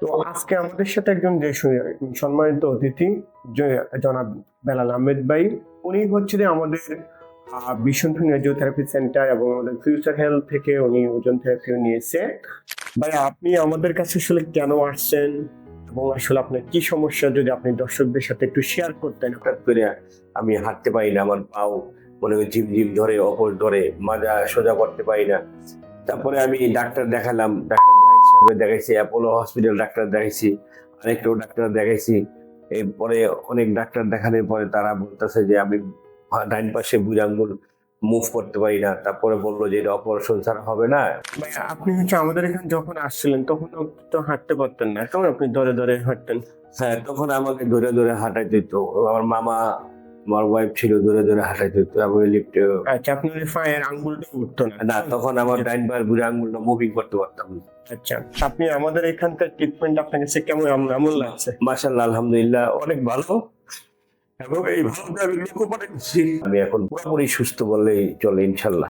তো আজকে আমাদের সাথে একজন যে সম্মানিত অতিথি জনাব বেলাল আহমেদ ভাই। উনি হচ্ছে যে আমাদের ফিজিওথেরাপি সেন্টার এবং আমাদের ফিউচার হেলথ থেকে উনি ওজন থেরাপি নিয়েছে। ভাই, আপনি আমাদের কাছে আসলে কেন আসছেন এবং আসলে আপনার কি সমস্যা? যদি আপনি দর্শকদের সাথে একটু শেয়ার করতেন। হঠাৎ করে আমি হাঁটতে পারি না, আমার পাও মনে হয় ঝিম ঝিম ধরে, অপর ধরে, মাজা সোজা করতে পারি না। তারপরে আমি ডাক্তার দেখালাম, ডাক্তার জাহিদ সাহেব দেখাইছি অ্যাপোলো হসপিটাল ডাক্তার দেখাইছি আরেকটাও ডাক্তার দেখাইছি। এরপরে অনেক ডাক্তার দেখানোর পরে তারা বলতেছে যে আমি ডাইন পাশে বুড়ি আঙ্গুল মুভ করতে পারি না। তারপরে বলল যে এটা অপারেশন ছাড়া হবে না। ভাই আপনি হচ্ছে আমাদের এখানে যখন আসছিলেন তখন তো হাঁটতে পারতেন না। কেমন আপনি ধরে ধরে হাঁটতেন? হ্যাঁ তখন আমাকে ধরে ধরে হাঁটাইতে হতো আমার মামা আমার ওয়াইফ ছিল দূরে দূরে দিত আমি লিফটে আচ্ছা পায়ের আঙ্গুলটা উঠতো না? না তখন আমার ডাইন পায়ের বুড়ি আঙ্গুলটা মুভিং করতে পারতাম না। আচ্ছা আপনি আমাদের এখানকার ট্রিটমেন্ট আপনার কাছে কেমন কেমন লাগছে? মাশাল্লাহ আলহামদুলিল্লাহ অনেক ভালো। এবং এই ভাবটা আমি লক্ষ্য করে আমি এখন পুরোপুরি সুস্থ বললেই চলে ইনশাল্লাহ